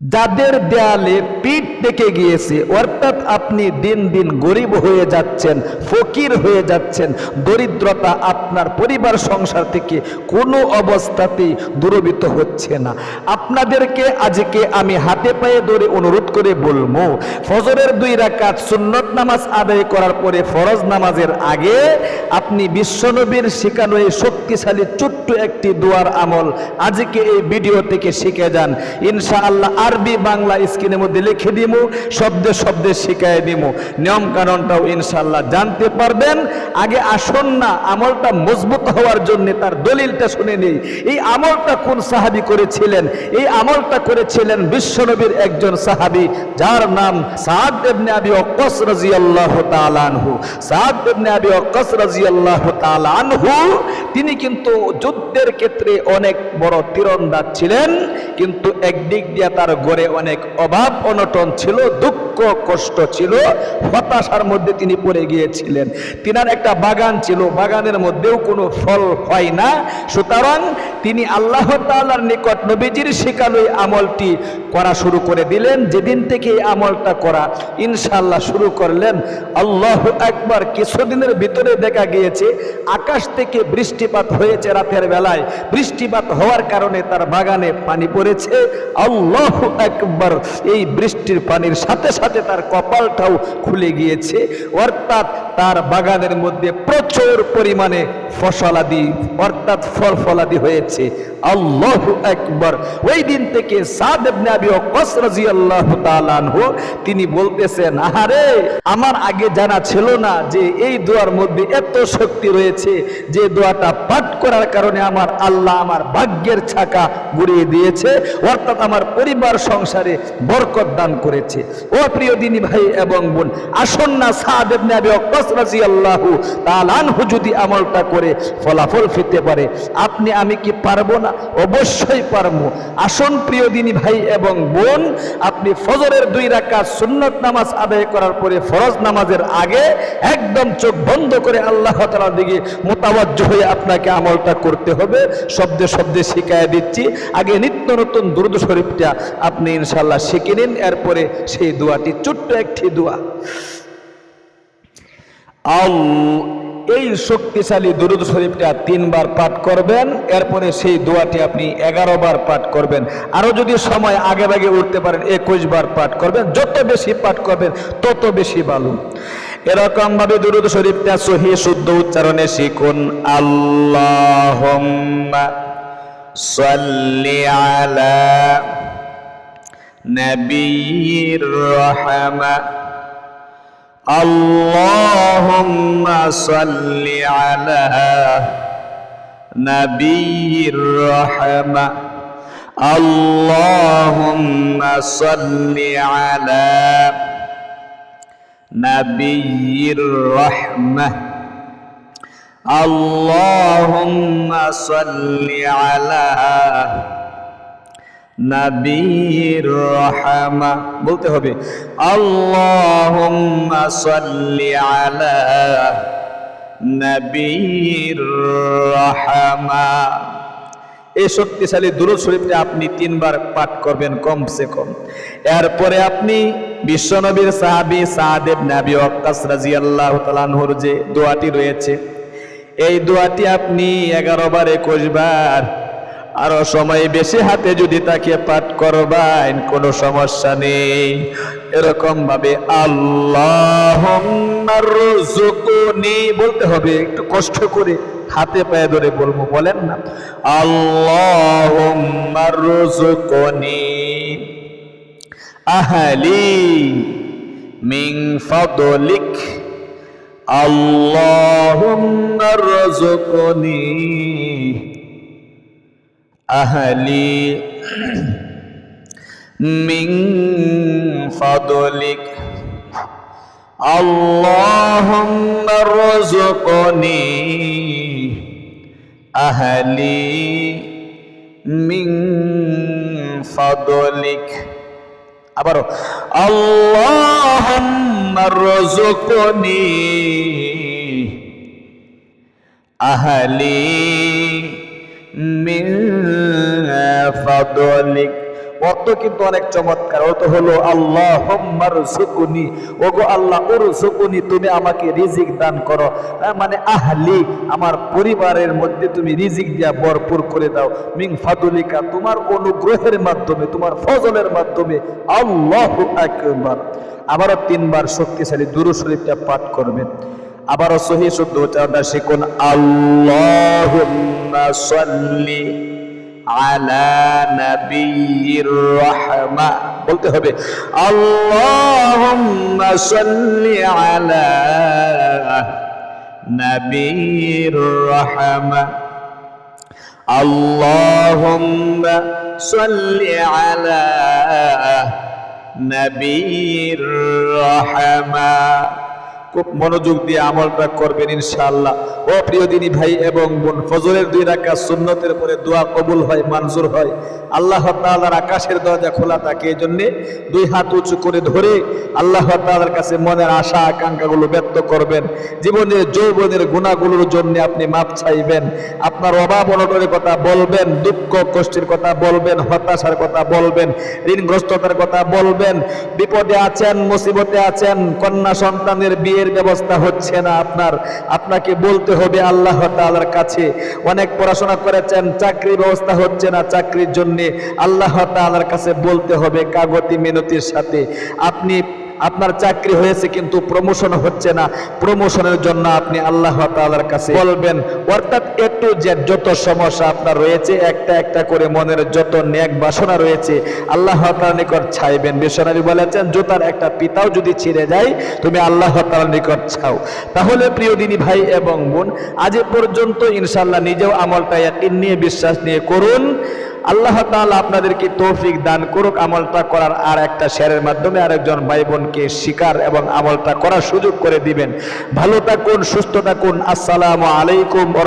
যাদের দেয়ালে পিঠ থেকে গিয়েছে, অর্থাৎ আপনি দিন দিন গরিব হয়ে যাচ্ছেন, ফকির হয়ে যাচ্ছেন, দরিদ্রতা আপনার পরিবার, সংসার থেকে কোনো অবস্থাতেই দূরবিত হচ্ছে না। আপনাদেরকে আজকে আমি হাতে পায়ে ধরে অনুরোধ করে বলব, ফজরের দুই রাকাত সুন্নত নামাজ আদায় করার পরে ফরজ নামাজের আগে আপনি বিশ্বনবীর শেখানো এই শক্তিশালী, ছোট্ট একটি দোয়ার আমল আজকে এই ভিডিও থেকে শিখে যান। ইনশাআল্লাহ আরবি বাংলা স্ক্রিনের মধ্যে লিখে দিব শব্দে শব্দে শিখাই দিব নিয়ম কানুনটাও ইনশাআল্লাহ জানতে পারবেন। আগে আসুন না, আমলটা মজবুত হওয়ার জন্য তার দলিলটা শুনে নেই। এই আমলটা কোন সাহাবি করেছিলেন? এই আমলটা করেছিলেন বিশ্বনবীর একজন সাহাবি, যার নাম সাদ ইবনে আবি রাদিয়াল্লাহু তাআলা আনহু। সাদ ইবনে আবি রাদিয়াল্লাহু তাআলা আনহু তিনি কিন্তু যুদ্ধের ক্ষেত্রে অনেক বড় তীরন্দাজ ছিলেন, কিন্তু একদিক দিয়ে তার গড়ে অনেক অভাব, অনটন ছিল, দুঃখ কষ্ট ছিল, হতাশার মধ্যে তিনি পড়ে গিয়েছিলেন। তিনার একটা বাগান ছিল, বাগানের মধ্যেও কোনো ফল হয় না। সুতরাং তিনি আল্লাহ তাআলার নিকট নবীজির শেখানো আমলটি করা শুরু করে দিলেন। যেদিন থেকে এই আমলটা করা ইনশাল্লাহ শুরু করলেন, আল্লাহ একবার কিছুদিনের ভিতরে দেখা গিয়েছে, আকাশ থেকে বৃষ্টিপাত হয়েছে রাতের বেলায়। বৃষ্টিপাত হওয়ার কারণে তার বাগানে পানি পড়েছে। আল্লাহ একবার এই বৃষ্টির পানির সাথে সাথে তার কপালটাও খুলে গিয়েছে। অর্থাৎ তার বাগানের মধ্যে প্রচুর পরিমাণে ফসলাদি, অর্থাৎ ফল ফলাদি হয়েছে। আল্লাহ একবার ওই দিন থেকে তিনি বলতেছেন, আহারে, আমার আগে জানা ছিল না যে এই দোয়ার মধ্যে এত শক্তি রয়েছে যে দোয়াটা পাঠ করার কারণে আমার আল্লাহ আমার ভাগ্যের ছাকা গুড়িয়ে দিয়েছে, অর্থাৎ আমার পরিবার সংসারে বরকত দান করেছে। ও প্রিয় দিনী ভাই এবং বোন, আসুন না সাদ ইবনে আবি ওয়াক্কাস রাদিয়াল্লাহু তাআলা আনহু যদি আমলটা করে ফলাফল পেতে পারে। আপনি, আমি কি পারব না? অবশ্যই পারব। আসুন প্রিয় দিনী ভাই এবং বোন, আপনি ফজরের দুই রাকাত সুন্নত নামাজ আদায় করার পরে ফরজ নামাজের আগে একদম চোখ বন্ধ করে আল্লাহ তাআলার দিকে মোতাবজ্জ হয়ে আপনাকে আমলটা করতে হবে। শব্দে শব্দে শিখায় দিচ্ছি। আগে নিত্য নতুন দুর্দ শরীফটা আপনি ইনশাল্লাহ শিখে নিন। এরপরে সেই দোয়াটি ছোট্ট একটি দোয়া। এই শক্তিশালী দুরুদ শরীফটা তিনবার পাঠ করবেন, এরপরে সেই দোয়াটি আপনি এগারো বার পাঠ করবেন। আরও যদি সময় আগে ভাগে উঠতে পারেন একুশ বার পাঠ করবেন। যত বেশি পাঠ করবেন, তত বেশি ভালো। এরকম ভাবে দুরুদ শরীফটা সহি শুদ্ধ উচ্চারণে শিখুন আল্লাহ আলা নবীর রহমা। اللهم صل على نبي الرحمة. اللهم صل على نبي الرحمة. اللهم صل على নবীর রহমা। বলতে হবে, আল্লাহুম্মা সাল্লি আলা নবীর রহমা। এই শক্তিশালী দুরুদ শরীফটা আপনি তিনবার পাঠ করবেন কমসে কম। এরপরে আপনি বিশ্বনবীর সাহাবী সাহাদেব নাবি ওয়াক্কাস রাদিয়াল্লাহু তাআলা আনহুর যে দোয়াটি রয়েছে, এই দোয়াটি আপনি এগারো বার, একুশ বার আরও সময় বেশি হাতে যদি তাকে পাঠ করবেন, কোনো সমস্যা নেই। এরকম ভাবে আল্লাহ বলতে হবে, একটু কষ্ট করে হাতে পায়ে ধরে বলব, বলেন না। আল্লাহ আহালি মিং ফদলিক। আল্লাহ রজকনি أهلي من فضلك اللهم ارزقني أهلي من فضلك আবারও اللهم ارزقني أهلي মিন ফাদলিক। অর্থ কিন্তু অনেক চমৎকার। অত হলো আল্লাহ রুসুকুনি ওগো আল্লাহ ওর রুসুকুনি তুমি আমাকে রিজিক দান করো। মানে আহলি, আমার পরিবারের মধ্যে তুমি রিজিক দিয়া ভরপুর করে দাও। মিং ফাদুলিকা, তোমার অনুগ্রহের মাধ্যমে, তোমার ফজলের মাধ্যমে আল্লাহ একবার আবারও তিনবার শক্তিশালী দুরু শরীফটা পাঠ করবেন। আবারও সহি শুদ্ধ উচ্চারণটা শিখুন আল্লাহ সাল্লি আলা নবীর রহমা। বলতে হবে, আল্লাহুম্মা সাল্লি আলা নবীর রহমা। আল্লাহুম্মা সাল্লি আলা নবীর রহমা। খুব মনোযোগ দিয়ে আমলটা করবেন ইনশাআল্লাহ। ও প্রিয় দিনী ভাই এবং বোন, ফজরের দুই রাখা সুন্নতের পরে দোয়া কবুল হয়, মঞ্জুর হয়। আল্লাহ তাআলার আকাশের দরজা খোলা থাকে এই জন্যে দুই হাত উঁচু করে ধরে আল্লাহ তাআলার কাছে মনের আশা, আকাঙ্ক্ষাগুলো ব্যক্ত করবেন। জীবনের যৌবনের গুণাগুলোর জন্য আপনি মাপ চাইবেন। আপনার অভাব অনটনের কথা বলবেন, দুঃখ কষ্টের কথা বলবেন, হতাশার কথা বলবেন, ঋণগ্রস্ততার কথা বলবেন। বিপদে আছেন, মুসিবতে আছেন, কন্যা সন্তানের বিয়ের ব্যবস্থা হচ্ছে না আপনার। আপনাকে বলতে হবে আল্লাহ তালার কাছে। অনেক পড়াশোনা করেছেন চাকরি ব্যবস্থা হচ্ছে না চাকরির জন্যে। আল্লাহ তালার কাছে বলতে হবে কাগতি মিনতির সাথে। আপনি আপনার চাকরি হয়েছে কিন্তু প্রমোশন হচ্ছে না। প্রমোশনের জন্য আপনি আল্লাহ তালার কাছে বলবেন, অর্থাৎ একটু যে যত সমস্যা আপনার রয়েছে, একটা একটা করে মনের যত ন্যাক বাসনা রয়েছে, আল্লাহ তাআলার নিকট ছাইবেন। বিশ্বনবী বলেছেন, জুতার একটা পিতাও যদি ছিঁড়ে যায়, তুমি আল্লাহ তাআলার নিকট চাও তাহলে প্রিয় দিনী ভাই এবং বোন, আজ পর্যন্ত ইনশাল্লাহ নিজেও আমলটা ইয়াকিন নিয়ে, বিশ্বাস নিয়ে করুন। আল্লাহ তাআলা আপনাদেরকে তৌফিক দান করুক, আমলটা করার আর একটা শেয়ারের মাধ্যমে আরেকজন ভাই বোনকে শিকার এবং আমলটা করার সুযোগ করে দিবেন। ভালো থাকুন, সুস্থ থাকুন। আসসালামু আলাইকুম ওয়া